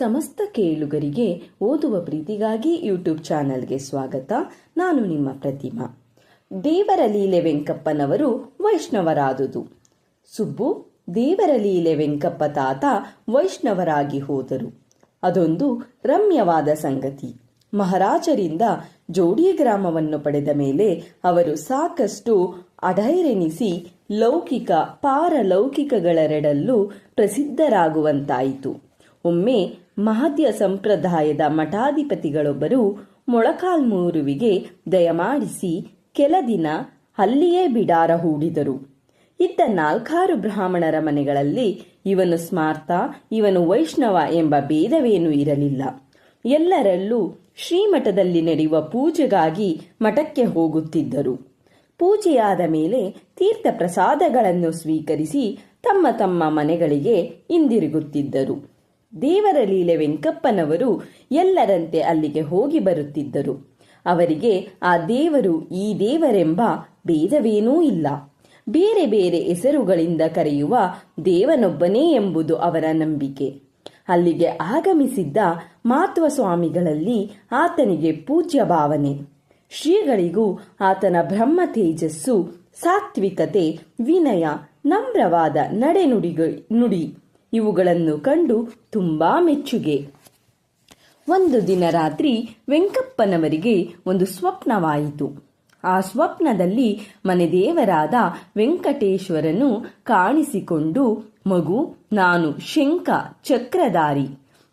ಸಮಸ್ತ ಕೇಳುಗರಿಗೆ ಓದುವ ಪ್ರೀತಿಗಾಗಿ ಯೂಟ್ಯೂಬ್ ಚಾನಲ್ಗೆ ಸ್ವಾಗತ. ನಾನು ನಿಮ್ಮ ಪ್ರತಿಮಾ. ದೇವರ ಲೀಲೆ ವೆಂಕಪ್ಪನವರು ವೈಷ್ಣವರಾದುದು. ಸುಬ್ಬು ದೇವರ ಲೀಲೆ ವೆಂಕಪ್ಪ ತಾತ ವೈಷ್ಣವರಾಗಿ ಹೋದರು. ಅದೊಂದು ರಮ್ಯವಾದ ಸಂಗತಿ. ಮಹಾರಾಜರಿಂದ ಜೋಡಿ ಗ್ರಾಮವನ್ನು ಪಡೆದ ಮೇಲೆ ಅವರು ಸಾಕಷ್ಟು ಅಢೈರೆನಿಸಿ ಲೌಕಿಕ, ಪಾರಲೌಕಿಕಗಳೆರಡಲ್ಲೂ ಪ್ರಸಿದ್ಧರಾಗುವಂತಾಯಿತು. ಒಮ್ಮೆ ಮಹದ್ಯ ಸಂಪ್ರದಾಯದ ಮಠಾಧಿಪತಿಗಳೊಬ್ಬರು ಮೊಳಕಾಲ್ಮೂರುವಿಗೆ ದಯಮಾಡಿಸಿ ಕೆಲ ದಿನ ಅಲ್ಲಿಯೇ ಬಿಡಾರ ಹೂಡಿದರು. ಇದ್ದ ನಾಲ್ಕಾರು ಬ್ರಾಹ್ಮಣರ ಮನೆಗಳಲ್ಲಿ ಇವನು ಸ್ಮಾರ್ತ ಇವನು ವೈಷ್ಣವ ಎಂಬ ಭೇದವೇನೂ ಇರಲಿಲ್ಲ. ಎಲ್ಲರಲ್ಲೂ ಶ್ರೀಮಠದಲ್ಲಿ ನಡೆಯುವ ಪೂಜೆಗಾಗಿ ಮಠಕ್ಕೆ ಹೋಗುತ್ತಿದ್ದರು. ಪೂಜೆಯಾದ ಮೇಲೆ ತೀರ್ಥ ಪ್ರಸಾದಗಳನ್ನು ಸ್ವೀಕರಿಸಿ ತಮ್ಮ ತಮ್ಮ ಮನೆಗಳಿಗೆ ಹಿಂದಿರುಗುತ್ತಿದ್ದರು. ದೇವರ ಲೀಲೆ ವೆಂಕಪ್ಪನವರು ಎಲ್ಲರಂತೆ ಅಲ್ಲಿಗೆ ಹೋಗಿ ಬರುತ್ತಿದ್ದರು. ಅವರಿಗೆ, ಆ ದೇವರು ಈ ದೇವರೆಂಬ ಭೇದವೇನೂ ಇಲ್ಲ. ಬೇರೆ ಬೇರೆ ಹೆಸರುಗಳಿಂದ ಕರೆಯುವ ದೇವನೊಬ್ಬನೇ ಎಂಬುದು ಅವರ ನಂಬಿಕೆ. ಅಲ್ಲಿಗೆ ಆಗಮಿಸಿದ್ದ ಮಾತ್ವ ಸ್ವಾಮಿಗಳಲ್ಲಿ ಆತನಿಗೆ ಪೂಜ್ಯ ಭಾವನೆ ಶ್ರೀಗಳಿಗೂ ಆತನ ಬ್ರಹ್ಮ ತೇಜಸ್ಸು ಸಾತ್ವಿಕತೆ, ವಿನಯ, ನಮ್ರವಾದ ನಡೆನುಡಿಗಳು ನುಡಿ. ಇವುಗಳನ್ನು ಕಂಡು ತುಂಬಾ ಮೆಚ್ಚುಗೆ. ಒಂದು ದಿನ ರಾತ್ರಿ ವೆಂಕಪ್ಪನವರಿಗೆ ಒಂದು ಸ್ವಪ್ನವಾಯಿತು. ಆ ಸ್ವಪ್ನದಲ್ಲಿ ಮನೆದೇವರಾದ ವೆಂಕಟೇಶ್ವರನು ಕಾಣಿಸಿಕೊಂಡು, ಮಗು, ನಾನು ಶಂಕ ಚಕ್ರಧಾರಿ.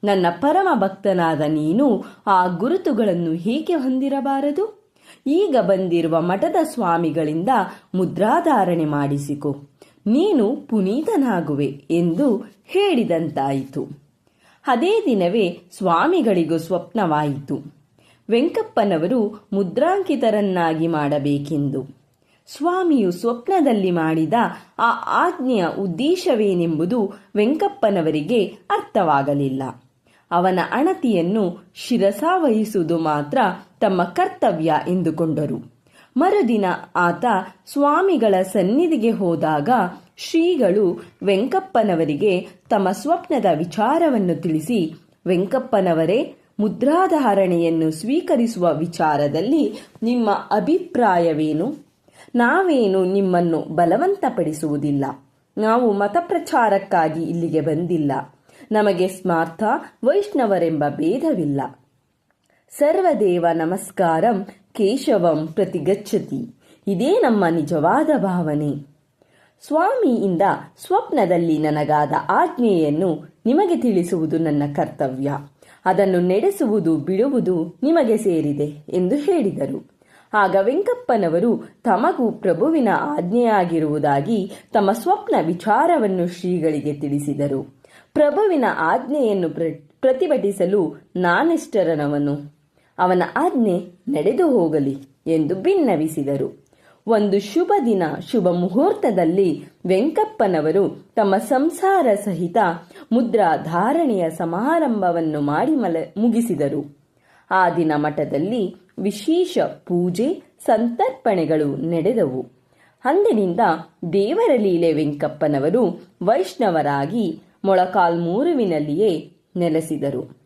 ನನ್ನ ಪರಮ ಭಕ್ತನಾದ ನೀನು ಆ ಗುರುತುಗಳನ್ನು ಹೇಗೆ ಹೊಂದಿರಬಾರದು? ಈಗ ಬಂದಿರುವ ಮಠದ ಸ್ವಾಮಿಗಳಿಂದ ಮುದ್ರಾಧಾರಣೆ ಮಾಡಿಸಿಕೊ. ನೀನು ಪುನೀತನಾಗುವೆ ಎಂದು ಹೇಳಿದಂತಾಯಿತು. ಅದೇ ದಿನವೇ ಸ್ವಾಮಿಗಳಿಗೂ ಸ್ವಪ್ನವಾಯಿತು. ವೆಂಕಪ್ಪನವರು ಮುದ್ರಾಂಕಿತರನ್ನಾಗಿ ಮಾಡಬೇಕೆಂದು. ಸ್ವಾಮಿಯು ಸ್ವಪ್ನದಲ್ಲಿ ಮಾಡಿದ ಆ ಆಜ್ಞೆಯ ಉದ್ದೇಶವೇನೆಂಬುದು ವೆಂಕಪ್ಪನವರಿಗೆ ಅರ್ಥವಾಗಲಿಲ್ಲ. ಅವನ ಅಣತಿಯನ್ನು ಶಿರಸಾವಹಿಸುವುದು ಮಾತ್ರ ತಮ್ಮ ಕರ್ತವ್ಯ ಎಂದುಕೊಂಡರು. ಮರುದಿನ ಆತ ಸ್ವಾಮಿಗಳ ಸನ್ನಿಧಿಗೆ ಹೋದಾಗ ಶ್ರೀಗಳು ವೆಂಕಪ್ಪನವರಿಗೆ ತಮ್ಮ ಸ್ವಪ್ನದ ವಿಚಾರವನ್ನು ತಿಳಿಸಿ, ವೆಂಕಪ್ಪನವರೇ, ಮುದ್ರಾಧಾರಣೆಯನ್ನು ಸ್ವೀಕರಿಸುವ ವಿಚಾರದಲ್ಲಿ ನಿಮ್ಮ ಅಭಿಪ್ರಾಯವೇನು? ನಾವೇನು ನಿಮ್ಮನ್ನು ಬಲವಂತಪಡಿಸುವುದಿಲ್ಲ. ನಾವು ಮತಪ್ರಚಾರಕ್ಕಾಗಿ ಇಲ್ಲಿಗೆ ಬಂದಿಲ್ಲ. ನಮಗೆ ಸ್ಮಾರ್ಥ ವೈಷ್ಣವರೆಂಬ ಭೇದವಿಲ್ಲ. ಸರ್ವದೇವ ನಮಸ್ಕಾರಂ ಕೇಶವಂ ಪ್ರತಿಗಚ್ಚತಿ. ಇದೇ ನಮ್ಮ ನಿಜವಾದ ಭಾವನೆ. ಸ್ವಾಮಿಯಿಂದ ಸ್ವಪ್ನದಲ್ಲಿ ನನಗಾದ ಆಜ್ಞೆಯನ್ನು ನಿಮಗೆ ತಿಳಿಸುವುದು ನನ್ನ ಕರ್ತವ್ಯ. ಅದನ್ನು ನಡೆಸುವುದು, ಬಿಡುವುದು ನಿಮಗೆ ಸೇರಿದೆ ಎಂದು ಹೇಳಿದರು. ಆಗ ವೆಂಕಪ್ಪನವರು ತಮಗೂ ಪ್ರಭುವಿನ ಆಜ್ಞೆಯಾಗಿರುವುದಾಗಿ ತಮ್ಮ ಸ್ವಪ್ನ ವಿಚಾರವನ್ನು ಶ್ರೀಗಳಿಗೆ ತಿಳಿಸಿದರು. ಪ್ರಭುವಿನ ಆಜ್ಞೆಯನ್ನು ಪ್ರತಿಭಟಿಸಲು ನಾನಿಷ್ಟರನವನು? ಅವನ ಆಜ್ಞೆ ನಡೆದು ಹೋಗಲಿ ಎಂದು ಭಿನ್ನವಿಸಿದರು ಒಂದು ಶುಭ ದಿನ, ಶುಭ ಮುಹೂರ್ತದಲ್ಲಿ ವೆಂಕಪ್ಪನವರು ತಮ್ಮ ಸಂಸಾರ ಸಹಿತ ಮುದ್ರಾ ಧಾರಣೆಯ ಸಮಾರಂಭವನ್ನು ಮಾಡಿ ಮುಗಿಸಿದರು. ಆ ದಿನ ಮಠದಲ್ಲಿ ವಿಶೇಷ ಪೂಜೆ, ಸಂತರ್ಪಣೆಗಳು ನಡೆದವು. ಅಂದಿನಿಂದ ದೇವರ ಲೀಲೆ ವೆಂಕಪ್ಪನವರು ವೈಷ್ಣವರಾಗಿ ಮೊಳಕಾಲ್ಮೂರುವಿನಲ್ಲಿಯೇ ನೆಲೆಸಿದರು.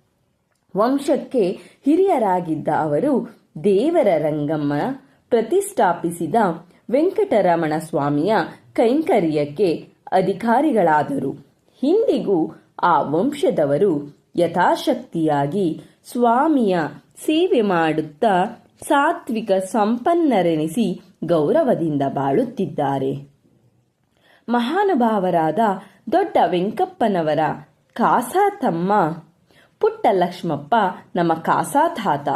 ವಂಶಕ್ಕೆ ಹಿರಿಯರಾಗಿದ್ದ ಅವರು ದೇವರ ರಂಗಮ್ಮ ಪ್ರತಿಷ್ಠಾಪಿಸಿದ ವೆಂಕಟರಮಣ ಸ್ವಾಮಿಯ ಕೈಂಕರ್ಯಕ್ಕೆ ಅಧಿಕಾರಿಗಳಾದರು. ಹಿಂದಿಗೂ ಆ ವಂಶದವರು ಯಥಾಶಕ್ತಿಯಾಗಿ ಸ್ವಾಮಿಯ ಸೇವೆ ಮಾಡುತ್ತಾ ಸಾತ್ವಿಕ ಸಂಪನ್ನರೆನಿಸಿ ಗೌರವದಿಂದ ಬಾಳುತ್ತಿದ್ದಾರೆ. ಮಹಾನುಭಾವರಾದ ದೊಡ್ಡ ವೆಂಕಪ್ಪನವರ ಕಾಸಾ ತಮ್ಮ ಪುಟ್ಟ ಲಕ್ಷ್ಮಪ್ಪ ನಮ್ಮ ಕಾಸಾ ತಾತ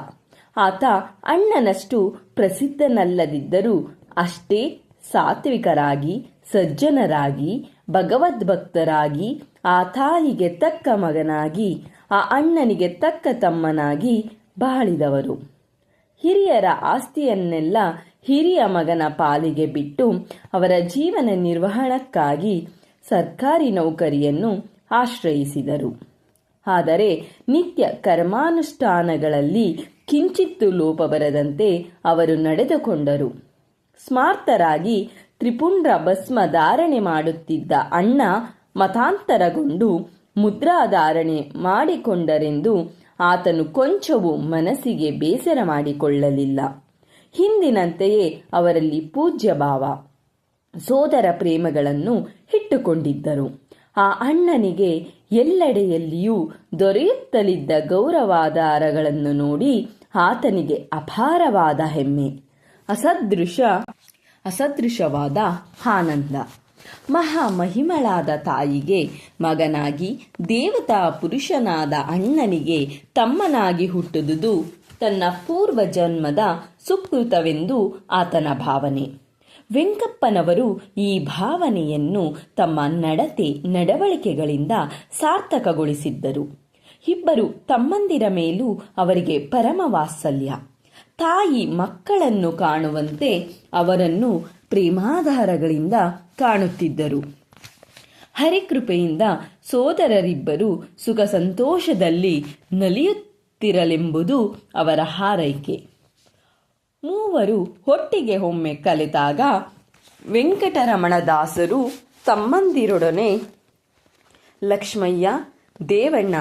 ಆತ ಅಣ್ಣನಷ್ಟು ಪ್ರಸಿದ್ಧನಲ್ಲದಿದ್ದರೂ ಅಷ್ಟೇ ಸಾತ್ವಿಕರಾಗಿ, ಸಜ್ಜನರಾಗಿ, ಭಗವದ್ಭಕ್ತರಾಗಿ, ಆ ತಾಯಿಗೆ ತಕ್ಕ ಮಗನಾಗಿ, ಆ ಅಣ್ಣನಿಗೆ ತಕ್ಕ ತಮ್ಮನಾಗಿ ಬಾಳಿದವರು. ಹಿರಿಯರ ಆಸ್ತಿಯನ್ನೆಲ್ಲ ಹಿರಿಯ ಮಗನ ಪಾಲಿಗೆ ಬಿಟ್ಟು ಅವರ ಜೀವನ ನಿರ್ವಹಣಕ್ಕಾಗಿ ಸರ್ಕಾರಿ ನೌಕರಿಯನ್ನು ಆಶ್ರಯಿಸಿದರು. ಆದರೆ ನಿತ್ಯ ಕರ್ಮಾನುಷ್ಠಾನಗಳಲ್ಲಿ ಕಿಂಚಿತ್ತು ಲೋಪ ಬರದಂತೆ ಅವರು ನಡೆದುಕೊಂಡರು. ಸ್ಮಾರ್ತರಾಗಿ ತ್ರಿಪುಂಡ್ರ ಭಸ್ಮ ಧಾರಣೆ ಮಾಡುತ್ತಿದ್ದ ಅಣ್ಣ ಮತಾಂತರಗೊಂಡು ಮುದ್ರಾಧಾರಣೆ ಮಾಡಿಕೊಂಡರೆಂದು ಆತನು ಕೊಂಚವೂ ಮನಸ್ಸಿಗೆ ಬೇಸರ ಮಾಡಿಕೊಳ್ಳಲಿಲ್ಲ. ಹಿಂದಿನಂತೆಯೇ ಅವರಲ್ಲಿ ಪೂಜ್ಯ ಭಾವ ಸೋದರ ಪ್ರೇಮಗಳನ್ನು ಇಟ್ಟುಕೊಂಡಿದ್ದರು. ಆ ಅಣ್ಣನಿಗೆ ಎಲ್ಲೆಡೆಯಲ್ಲಿಯೂ ದೊರೆಯುತ್ತಲಿದ್ದ ಗೌರವಾಧಾರಗಳನ್ನು ನೋಡಿ ಆತನಿಗೆ ಅಪಾರವಾದ ಹೆಮ್ಮೆ, ಅಸದೃಶ, ಅಸದೃಶವಾದ ಆನಂದ. ಮಹಾಮಹಿಮಳಾದ ತಾಯಿಗೆ ಮಗನಾಗಿ, ದೇವತಾ ಪುರುಷನಾದ ಅಣ್ಣನಿಗೆ ತಮ್ಮನಾಗಿ ಹುಟ್ಟುದುದು ತನ್ನ ಪೂರ್ವ ಜನ್ಮದ ಸುಕೃತವೆಂದು ಆತನ ಭಾವನೆ. ವೆಂಕಪ್ಪನವರು ಈ ಭಾವನೆಯನ್ನು ತಮ್ಮ ನಡತೆ, ನಡವಳಿಕೆಗಳಿಂದ ಸಾರ್ಥಕಗೊಳಿಸಿದ್ದರು. ಇಬ್ಬರು ತಮ್ಮಂದಿರ ಮೇಲೂ ಅವರಿಗೆ ಪರಮ ವಾತ್ಸಲ್ಯ ತಾಯಿ ಮಕ್ಕಳನ್ನು ಕಾಣುವಂತೆ ಅವರನ್ನು ಪ್ರೇಮಾಧಾರಗಳಿಂದ ಕಾಣುತ್ತಿದ್ದರು. ಹರಿಕೃಪೆಯಿಂದ ಸೋದರರಿಬ್ಬರು ಸುಖ ಸಂತೋಷದಲ್ಲಿ ನಲಿಯುತ್ತಿರಲೆಂಬುದು ಅವರ ಹಾರೈಕೆ. ಮೂವರು ಒಟ್ಟಿಗೆ ಒಮ್ಮೆ ಕಲಿತಾಗ ವೆಂಕಟರಮಣದಾಸರು ತಮ್ಮಂದಿರೊಡನೆ, ಲಕ್ಷ್ಮಯ್ಯ, ದೇವಣ್ಣ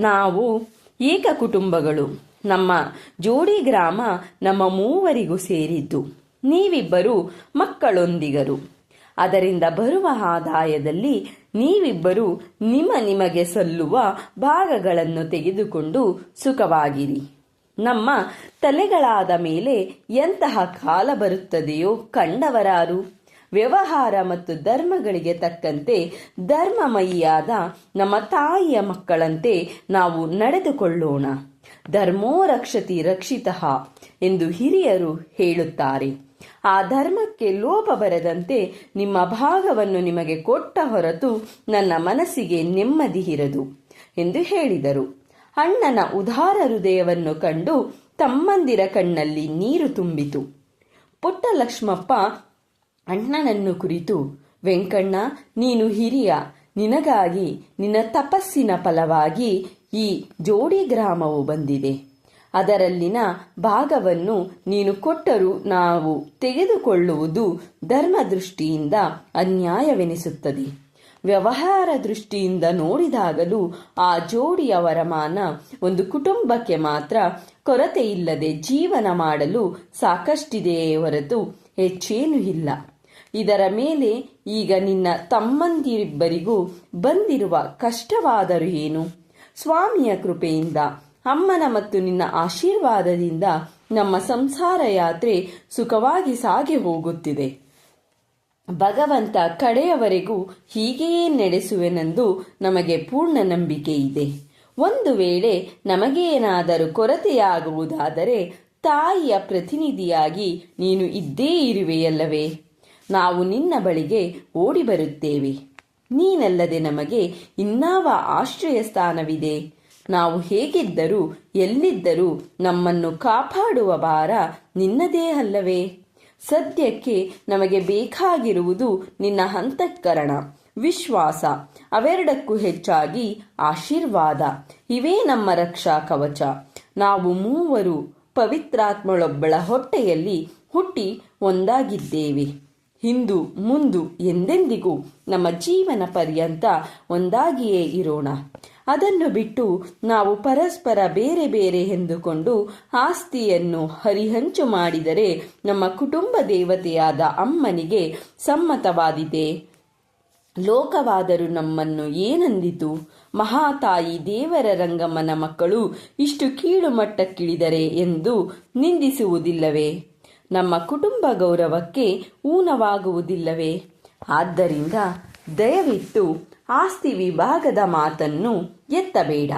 ನಾವು ಏಕ ಕುಟುಂಬಗಳು. ನಮ್ಮ ಜೋಡಿ ಗ್ರಾಮ ನಮ್ಮ ಮೂವರಿಗೂ ಸೇರಿದ್ದು. ನೀವಿಬ್ಬರು ಮಕ್ಕಳೊಂದಿಗರು. ಅದರಿಂದ ಬರುವ ಆದಾಯದಲ್ಲಿ ನೀವಿಬ್ಬರು ನಿಮ್ಮ ನಿಮಗೆ ಸಲ್ಲುವ ಭಾಗಗಳನ್ನು ತೆಗೆದುಕೊಂಡು ಸುಖವಾಗಿರಿ. ನಮ್ಮ ತಲೆಗಳಾದ ಮೇಲೆ ಎಂತಹ ಕಾಲ ಬರುತ್ತದೆಯೋ ಕಂಡವರಾರು. ವ್ಯವಹಾರ ಮತ್ತು ಧರ್ಮಗಳಿಗೆ ತಕ್ಕಂತೆ ಧರ್ಮಮಯಿಯಾದ ನಮ್ಮ ತಾಯಿಯ ಮಕ್ಕಳಂತೆ ನಾವು ನಡೆದುಕೊಳ್ಳೋಣ. ಧರ್ಮೋ ರಕ್ಷತಿ ರಕ್ಷಿತಃ ಎಂದು ಹಿರಿಯರು ಹೇಳುತ್ತಾರೆ. ಆ ಧರ್ಮಕ್ಕೆ ಲೋಪ ಬರದಂತೆ ನಿಮ್ಮ ಭಾಗವನ್ನು ನಿಮಗೆ ಕೊಟ್ಟ ಹೊರತು ನನ್ನ ಮನಸ್ಸಿಗೆ ನೆಮ್ಮದಿ ಇರದು ಎಂದು ಹೇಳಿದರು. ಅಣ್ಣನ ಉದಾರ ಹೃದಯವನ್ನು ಕಂಡು ತಮ್ಮಂದಿರ ಕಣ್ಣಲ್ಲಿ ನೀರು ತುಂಬಿತು. ಪುಟ್ಟ ಲಕ್ಷ್ಮಪ್ಪ ಅಣ್ಣನನ್ನು ಕುರಿತು, ವೆಂಕಣ್ಣ, ನೀನು ಹಿರಿಯ. ನಿನಗಾಗಿ, ನಿನ್ನ ತಪಸ್ಸಿನ ಫಲವಾಗಿ ಈ ಜೋಡಿ ಗ್ರಾಮವು ಬಂದಿದೆ. ಅದರಲ್ಲಿನ ಭಾಗವನ್ನು ನೀನು ಕೊಟ್ಟರೂ ನಾವು ತೆಗೆದುಕೊಳ್ಳುವುದು ಧರ್ಮದೃಷ್ಟಿಯಿಂದ ಅನ್ಯಾಯವೆನಿಸುತ್ತದೆ. ವ್ಯವಹಾರ ದೃಷ್ಟಿಯಿಂದ ನೋಡಿದಾಗಲೂ ಆ ಜೋಡಿಯ ವರಮಾನ ಒಂದು ಕುಟುಂಬಕ್ಕೆ ಮಾತ್ರ ಕೊರತೆ ಇಲ್ಲದೆ ಜೀವನ ಮಾಡಲು ಸಾಕಷ್ಟಿದೆಯೇ ಹೊರತು ಹೆಚ್ಚೇನೂ ಇಲ್ಲ. ಇದರ ಮೇಲೆ ಈಗ ನಿನ್ನ ತಮ್ಮಂದಿರಿಬ್ಬರಿಗೂ ಬಂದಿರುವ ಕಷ್ಟವಾದರೂ ಏನು? ಸ್ವಾಮಿಯ ಕೃಪೆಯಿಂದ, ಅಮ್ಮನ ಮತ್ತು ನಿನ್ನ ಆಶೀರ್ವಾದದಿಂದ ನಮ್ಮ ಸಂಸಾರ ಯಾತ್ರೆ ಸುಖವಾಗಿ ಸಾಗಿ ಹೋಗುತ್ತಿದೆ. ಭಗವಂತ ಕಡೆಯವರೆಗೂ ಹೀಗೆಯೇ ನಡೆಸುವೆನೆಂದು ನಮಗೆ ಪೂರ್ಣ ನಂಬಿಕೆ ಇದೆ. ಒಂದು ವೇಳೆ ನಮಗೇನಾದರೂ ಕೊರತೆಯಾಗುವುದಾದರೆ ತಾಯಿಯ ಪ್ರತಿನಿಧಿಯಾಗಿ ನೀನು ಇದ್ದೇ ಇರುವೆಯಲ್ಲವೇ? ನಾವು ನಿನ್ನ ಬಳಿಗೆ ಓಡಿ ಬರುತ್ತೇವೆ ನೀನಲ್ಲದೆ ನಮಗೆ ಇನ್ನಾವ ಆಶ್ರಯ ಸ್ಥಾನವಿದೆ ನಾವು ಹೇಗಿದ್ದರೂ ಎಲ್ಲಿದ್ದರೂ ನಮ್ಮನ್ನು ಕಾಪಾಡುವ ಭಾರ ನಿನ್ನದೇ ಅಲ್ಲವೇ? ಸದ್ಯಕ್ಕೆ ನಮಗೆ ಬೇಕಾಗಿರುವುದು ನಿನ್ನ ಹಂತಕರಣ, ವಿಶ್ವಾಸ, ಅವೆರಡಕ್ಕೂ ಹೆಚ್ಚಾಗಿ ಆಶೀರ್ವಾದ. ಇವೇ ನಮ್ಮ ರಕ್ಷಾ ಕವಚ. ನಾವು ಮೂವರು ಪವಿತ್ರಾತ್ಮಳೊಬ್ಬಳ ಹೊಟ್ಟೆಯಲ್ಲಿ ಹುಟ್ಟಿ ಒಂದಾಗಿದ್ದೇವೆ. ಹಿಂದು, ಮುಂದು, ಎಂದೆಂದಿಗೂ ನಮ್ಮ ಜೀವನ ಪರ್ಯಂತ ಒಂದಾಗಿಯೇ ಇರೋಣ. ಅದನ್ನು ಬಿಟ್ಟು ನಾವು ಪರಸ್ಪರ ಬೇರೆ ಬೇರೆ ಎಂದುಕೊಂಡು ಆಸ್ತಿಯನ್ನು ಹರಿಹಂಚು ಮಾಡಿದರೆ ನಮ್ಮ ಕುಟುಂಬ ದೇವತೆಯಾದ ಅಮ್ಮನಿಗೆ ಸಮ್ಮತವಾದಿದೆ. ಲೋಕವಾದರೂ ನಮ್ಮನ್ನು ಏನಂದಿತು? ಮಹಾತಾಯಿ ದೇವರ ರಂಗಮ್ಮನ ಮಕ್ಕಳು ಇಷ್ಟು ಕೀಳು ಮಟ್ಟಕ್ಕಿಳಿದರೆ ಎಂದು ನಿಂದಿಸುವುದಿಲ್ಲವೇ? ನಮ್ಮ ಕುಟುಂಬ ಗೌರವಕ್ಕೆ ಊನವಾಗುವುದಿಲ್ಲವೇ? ಆದ್ದರಿಂದ ದಯವಿಟ್ಟು ಆಸ್ತಿ ವಿಭಾಗದ ಮಾತನ್ನು ಎತ್ತಬೇಡ.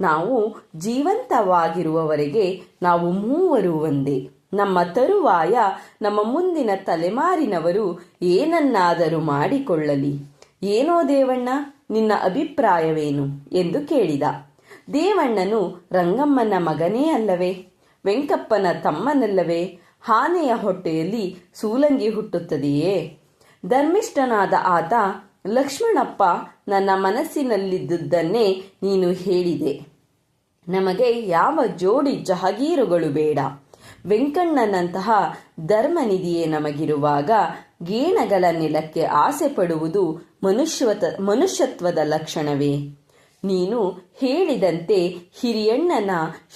ನಾವು ಜೀವಂತವಾಗಿರುವವರೆಗೆ ನಾವು ಮೂವರು ಒಂದೇ. ನಮ್ಮ ತರುವಾಯ, ನಮ್ಮ ಮುಂದಿನ ತಲೆಮಾರಿನವರು ಏನನ್ನಾದರೂ ಮಾಡಿಕೊಳ್ಳಲಿ. ಏನೋ ದೇವಣ್ಣ, ನಿನ್ನ ಅಭಿಪ್ರಾಯವೇನು? ಎಂದು ಕೇಳಿದ. ದೇವಣ್ಣನು ರಂಗಮ್ಮನ ಮಗನೇ ಅಲ್ಲವೇ? ವೆಂಕಪ್ಪನ ತಮ್ಮನಲ್ಲವೇ? ಆನೆಯ ಹೊಟ್ಟೆಯಲ್ಲಿ ಸೂಲಂಗಿ ಹುಟ್ಟುತ್ತದೆಯೇ? ಧರ್ಮಿಷ್ಠನಾದ ಆತ, ಲಕ್ಷ್ಮಣಪ್ಪ, ನನ್ನ ಮನಸ್ಸಿನಲ್ಲಿದ್ದುದನ್ನೇ ನೀನು ಹೇಳಿದೆ. ನಮಗೆ ಯಾವ ಜೋಡಿ ಜಹಗೀರುಗಳು ಬೇಡ. ವೆಂಕಣ್ಣನಂತಹ ಧರ್ಮನಿಧಿಯೇ ನಮಗಿರುವಾಗ ಗೇಣಗಳ ನೆಲಕ್ಕೆ ಆಸೆ ಪಡುವುದು ಮನುಷ್ಯತ ಮನುಷ್ಯತ್ವದ ಲಕ್ಷಣವೇ? ನೀನು ಹೇಳಿದಂತೆ ಹಿರಿಯಣ್ಣನ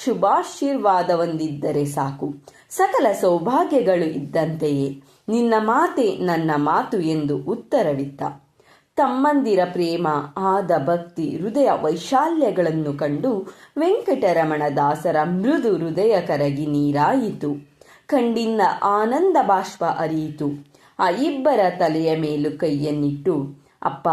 ಶುಭಾಶೀರ್ವಾದವೊಂದಿದ್ದರೆ ಸಾಕು. ಸಕಲ ಸೌಭಾಗ್ಯಗಳು ಇದ್ದಂತೆಯೇ. ನಿನ್ನ ಮಾತೆ ನನ್ನ ಮಾತು ಎಂದು ಉತ್ತರವಿತ್ತ. ತಮ್ಮಂದಿರ ಪ್ರೇಮ, ಆದ ಭಕ್ತಿ, ಹೃದಯ ವೈಶಾಲ್ಯಗಳನ್ನು ಕಂಡು ವೆಂಕಟರಮಣ ದಾಸರ ಮೃದು ಹೃದಯ ಕರಗಿ ನೀರಾಯಿತು. ಕಂಡಿಂದ ಆನಂದ ಬಾಷ್ಪ ಅರಿಯಿತು. ಆ ಇಬ್ಬರ ತಲೆಯ ಮೇಲೂ ಕೈಯನ್ನಿಟ್ಟು, ಅಪ್ಪ,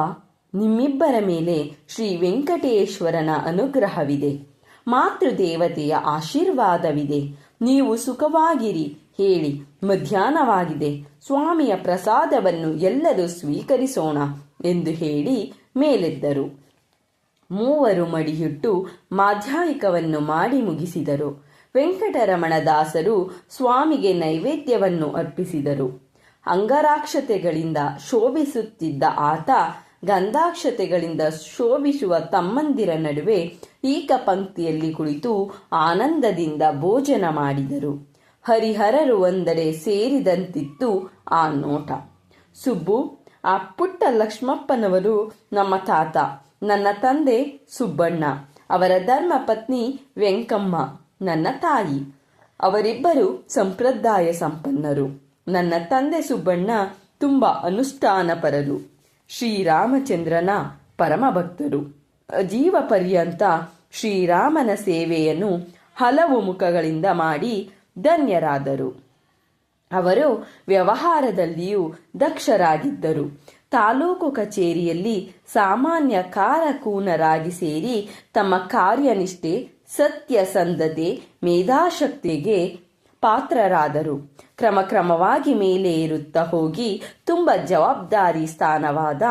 ನಿಮ್ಮಿಬ್ಬರ ಮೇಲೆ ಶ್ರೀ ವೆಂಕಟೇಶ್ವರನ ಅನುಗ್ರಹವಿದೆ. ಮಾತೃದೇವತೆಯ ಆಶೀರ್ವಾದವಿದೆ. ನೀವು ಸುಖವಾಗಿರಿ ಹೇಳಿ ಮಧ್ಯಾಹ್ನವಾಗಿದೆ. ಸ್ವಾಮಿಯ ಪ್ರಸಾದವನ್ನು ಎಲ್ಲರೂ ಸ್ವೀಕರಿಸೋಣ ಎಂದು ಹೇಳಿ ಮೇಲೆದ್ದರು. ಮೂವರು ಮಡಿಯುಟ್ಟು ಮಾಧ್ಯಾಯಿಕವನ್ನು ಮಾಡಿ ಮುಗಿಸಿದರು. ವೆಂಕಟರಮಣ ದಾಸರು ಸ್ವಾಮಿಗೆ ನೈವೇದ್ಯವನ್ನು ಅರ್ಪಿಸಿದರು. ಅಂಗರಾಕ್ಷತೆಗಳಿಂದ ಶೋಭಿಸುತ್ತಿದ್ದ ಆತ ಗಂಧಾಕ್ಷತೆಗಳಿಂದ ಶೋಭಿಸುವ ತಮ್ಮಂದಿರ ನಡುವೆ ಏಕ ಪಂಕ್ತಿಯಲ್ಲಿ ಕುಳಿತು ಆನಂದದಿಂದ ಭೋಜನ ಮಾಡಿದರು. ಹರಿಹರರು ಒಂದೆಡೆ ಸೇರಿದಂತಿತ್ತು ಆ ನೋಟ. ಸುಬ್ಬು, ಆ ಪುಟ್ಟ ಲಕ್ಷ್ಮಪ್ಪನವರು ನಮ್ಮ ತಾತ, ನನ್ನ ತಂದೆ ಸುಬ್ಬಣ್ಣ, ಅವರ ಧರ್ಮ ಪತ್ನಿ ವೆಂಕಮ್ಮ, ನನ್ನ ತಾಯಿ. ಅವರಿಬ್ಬರು ಸಂಪ್ರದಾಯ ಸಂಪನ್ನರು. ನನ್ನ ತಂದೆ ಸುಬ್ಬಣ್ಣ ತುಂಬ ಅನುಷ್ಠಾನಪರರು. ಶ್ರೀರಾಮಚಂದ್ರನ ಪರಮಭಕ್ತರು. ಜೀವ ಪರ್ಯಂತ ಶ್ರೀರಾಮನ ಸೇವೆಯನ್ನು ಹಲವು ಮುಖಗಳಿಂದ ಮಾಡಿ ಧನ್ಯರಾದರು. ಅವರು ವ್ಯವಹಾರದಲ್ಲಿಯೂ ದಕ್ಷರಾಗಿದ್ದರು. ತಾಲೂಕು ಕಚೇರಿಯಲ್ಲಿ ಸಾಮಾನ್ಯ ಕಾರಕೂನರಾಗಿ ಸೇರಿ ತಮ್ಮ ಕಾರ್ಯನಿಷ್ಠೆ ಸತ್ಯಸಂಧತೆ ಮೇಧಾಶಕ್ತಿಗೆ ಪಾತ್ರರಾದರು. ಕ್ರಮಕ್ರಮವಾಗಿ ಮೇಲೆ ಏರುತ್ತಾ ಹೋಗಿ ತುಂಬ ಜವಾಬ್ದಾರಿ ಸ್ಥಾನವಾದ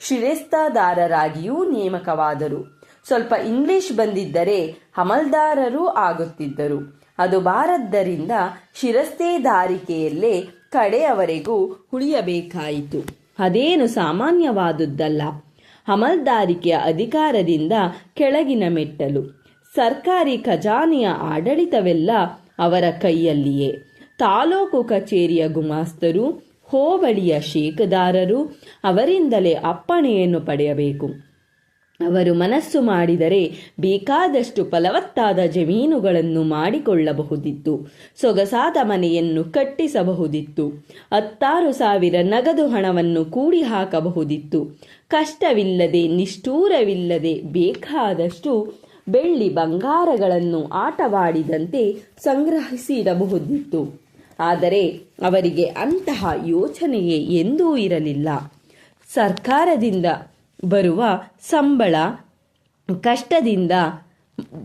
ಶಿರೇಸ್ತಾದಾರರಾಗಿಯೂ ನೇಮಕವಾದರು. ಸ್ವಲ್ಪ ಇಂಗ್ಲಿಷ್ ಬಂದಿದ್ದರೆ ಹಮಲ್ದಾರರೂ ಆಗುತ್ತಿದ್ದರು. ಅದು ಬಾರದ್ದರಿಂದ ಶಿರಸ್ತೇದಾರಿಕೆಯಲ್ಲೇ ಕಡೆಯವರೆಗೂ ಉಳಿಯಬೇಕಾಯಿತು. ಅದೇನು ಸಾಮಾನ್ಯವಾದುದ್ದಲ್ಲ. ಹಮಲ್ದಾರಿಕೆಯ ಅಧಿಕಾರದಿಂದ ಕೆಳಗಿನ ಮೆಟ್ಟಲು, ಸರ್ಕಾರಿ ಖಜಾನೆಯ ಆಡಳಿತವೆಲ್ಲ ಅವರ ಕೈಯಲ್ಲಿಯೇ. ತಾಲೂಕು ಕಚೇರಿಯ ಗುಮಾಸ್ತರು, ಹೋಬಳಿಯ ಶೇಕದಾರರು ಅವರಿಂದಲೇ ಅಪ್ಪಣೆಯನ್ನು ಪಡೆಯಬೇಕು. ಅವರು ಮನಸ್ಸು ಮಾಡಿದರೆ ಬೇಕಾದಷ್ಟು ಫಲವತ್ತಾದ ಜಮೀನುಗಳನ್ನು ಮಾಡಿಕೊಳ್ಳಬಹುದಿತ್ತು. ಸೊಗಸಾದ ಮನೆಯನ್ನು ಕಟ್ಟಿಸಬಹುದಿತ್ತು. ಹತ್ತಾರು ಸಾವಿರ ನಗದು ಹಣವನ್ನು ಕೂಡಿ ಹಾಕಬಹುದಿತ್ತು ಕಷ್ಟವಿಲ್ಲದೆ ನಿಷ್ಠೂರವಿಲ್ಲದೆ ಬೇಕಾದಷ್ಟು ಬೆಳ್ಳಿ ಬಂಗಾರಗಳನ್ನು ಆಟವಾಡಿದಂತೆ ಸಂಗ್ರಹಿಸಿಡಬಹುದಿತ್ತು ಆದರೆ ಅವರಿಗೆ ಅಂತಹ ಯೋಚನೆಯೇ ಎಂದೂ ಇರಲಿಲ್ಲ. ಸರ್ಕಾರದಿಂದ ಬರುವ ಸಂಬಳ, ಕಷ್ಟದಿಂದ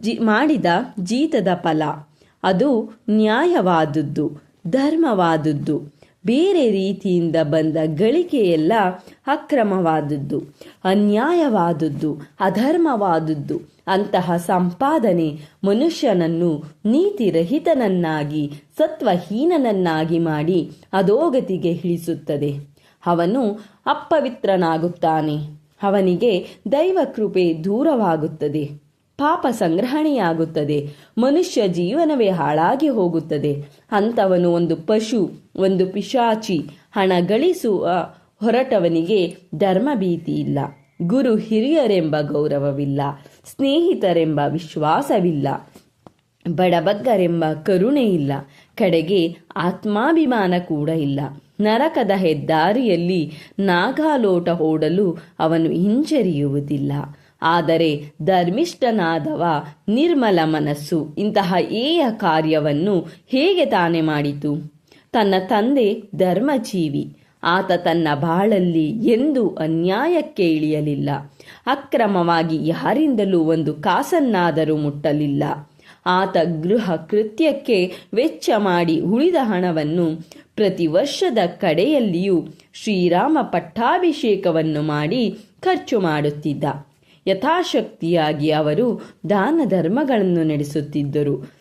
ಜಿ, ಮಾಡಿದ ಜೀತದ ಫಲ. ಅದು ನ್ಯಾಯವಾದದ್ದು, ಧರ್ಮವಾದದ್ದು. ಬೇರೆ ರೀತಿಯಿಂದ ಬಂದ ಗಳಿಕೆಯೆಲ್ಲ ಅಕ್ರಮವಾದದ್ದು, ಅನ್ಯಾಯವಾದದ್ದು, ಅಧರ್ಮವಾದದ್ದು. ಅಂತಹ ಸಂಪಾದನೆ ಮನುಷ್ಯನನ್ನು ನೀತಿರಹಿತನನ್ನಾಗಿ, ಸತ್ವಹೀನನನ್ನಾಗಿ ಮಾಡಿ ಅಧೋಗತಿಗೆ ಇಳಿಸುತ್ತದೆ. ಅವನು ಅಪವಿತ್ರನಾಗುತ್ತಾನೆ. ಅವನಿಗೆ ದೈವ ಕೃಪೆ ದೂರವಾಗುತ್ತದೆ. ಪಾಪ ಸಂಗ್ರಹಣೆಯಾಗುತ್ತದೆ. ಮನುಷ್ಯ ಜೀವನವೇ ಹಾಳಾಗಿ ಹೋಗುತ್ತದೆ. ಅಂಥವನು ಒಂದು ಪಶು, ಒಂದು ಪಿಶಾಚಿ, ಹಣ ಗಳಿಸುವ ಹೊರಟವನಿಗೆ ಧರ್ಮಭೀತಿ ಇಲ್ಲ. ಗುರು ಹಿರಿಯರೆಂಬ ಗೌರವವಿಲ್ಲ. ಸ್ನೇಹಿತರೆಂಬ ವಿಶ್ವಾಸವಿಲ್ಲ. ಬಡಬಗ್ಗರೆಂಬ ಕರುಣೆ ಇಲ್ಲ. ಕಡೆಗೆ ಆತ್ಮಾಭಿಮಾನ ಕೂಡ ಇಲ್ಲ. ನರಕದ ಹೆದ್ದಾರಿಯಲ್ಲಿ ನಾಗಾಲೋಟ ಓಡಲು ಅವನು ಹಿಂಜರಿಯುವುದಿಲ್ಲ. ಆದರೆ ಧರ್ಮಿಷ್ಠನಾದವ ನಿರ್ಮಲ ಮನಸ್ಸು. ಇಂತಹ ಏಯ ಕಾರ್ಯವನ್ನು ಹೇಗೆ ತಾನೇ ಮಾಡಿತು? ತನ್ನ ತಂದೆ ಧರ್ಮಜೀವಿ. ಆತ ತನ್ನ ಬಾಳಲ್ಲಿ ಎಂದು ಅನ್ಯಾಯಕ್ಕೆ ಇಳಿಯಲಿಲ್ಲ. ಅಕ್ರಮವಾಗಿ ಯಾರಿಂದಲೂ ಒಂದು ಕಾಸನ್ನಾದರೂ ಮುಟ್ಟಲಿಲ್ಲ. ಆತ ಗೃಹ ಕೃತ್ಯಕ್ಕೆ ವೆಚ್ಚ ಮಾಡಿ ಉಳಿದ ಹಣವನ್ನು ಪ್ರತಿ ವರ್ಷದ ಕಡೆಯಲ್ಲಿಯೂ ಶ್ರೀರಾಮ ಪಟ್ಟಾಭಿಷೇಕವನ್ನು ಮಾಡಿ ಖರ್ಚು ಮಾಡುತ್ತಿದ್ದ. ಯಥಾಶಕ್ತಿಯಾಗಿ ಅವರು ದಾನ ಧರ್ಮಗಳನ್ನು ನಡೆಸುತ್ತಿದ್ದರು.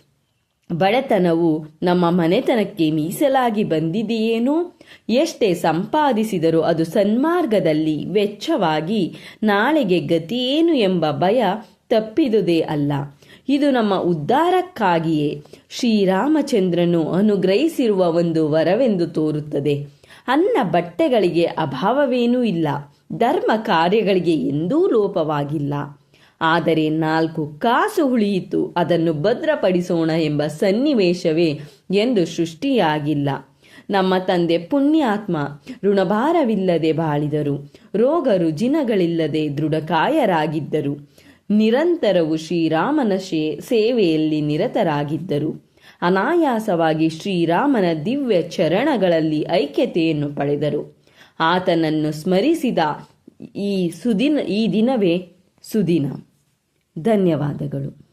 ಬಡತನವು ನಮ್ಮ ಮನೆತನಕ್ಕೆ ಮೀಸಲಾಗಿ ಬಂದಿದೆಯೇನೋ? ಎಷ್ಟೇ ಸಂಪಾದಿಸಿದರೂ ಅದು ಸನ್ಮಾರ್ಗದಲ್ಲಿ ವೆಚ್ಚವಾಗಿ ನಾಳೆಗೆ ಗತಿಯೇನು ಎಂಬ ಭಯ ತಪ್ಪಿದುದೇ ಅಲ್ಲ. ಇದು ನಮ್ಮ ಉದ್ಧಾರಕ್ಕಾಗಿಯೇ ಶ್ರೀರಾಮಚಂದ್ರನು ಅನುಗ್ರಹಿಸಿರುವ ಒಂದು ವರವೆಂದು ತೋರುತ್ತದೆ. ಅನ್ನ ಬಟ್ಟೆಗಳಿಗೆ ಅಭಾವವೇನೂ ಇಲ್ಲ. ಧರ್ಮ ಕಾರ್ಯಗಳಿಗೆ ಎಂದೂ ಲೋಪವಾಗಿಲ್ಲ ಆದರೆ ನಾಲ್ಕು ಕಾಸು ಉಳಿಯಿತು. ಅದನ್ನು ಭದ್ರಪಡಿಸೋಣ ಎಂಬ ಸನ್ನಿವೇಶವೇ ಎಂದು ಸೃಷ್ಟಿಯಾಗಿಲ್ಲ. ನಮ್ಮ ತಂದೆ ಪುಣ್ಯಾತ್ಮ, ಋಣಭಾರವಿಲ್ಲದೆ ಬಾಳಿದರು. ರೋಗ ರುಜಿನಗಳಿಲ್ಲದೆ ದೃಢಕಾಯರಾಗಿದ್ದರು. ನಿರಂತರವು ಶ್ರೀರಾಮನ ಶೇ, ಸೇವೆಯಲ್ಲಿ ನಿರತರಾಗಿದ್ದರು. ಅನಾಯಾಸವಾಗಿ ಶ್ರೀರಾಮನ ದಿವ್ಯ ಚರಣಗಳಲ್ಲಿ ಐಕ್ಯತೆಯನ್ನು ಪಡೆದರು. ಆತನನ್ನು ಸ್ಮರಿಸಿದ ಈ ಸುದಿನ ಈ ದಿನವೇ ಸುದಿನ. ಧನ್ಯವಾದಗಳು.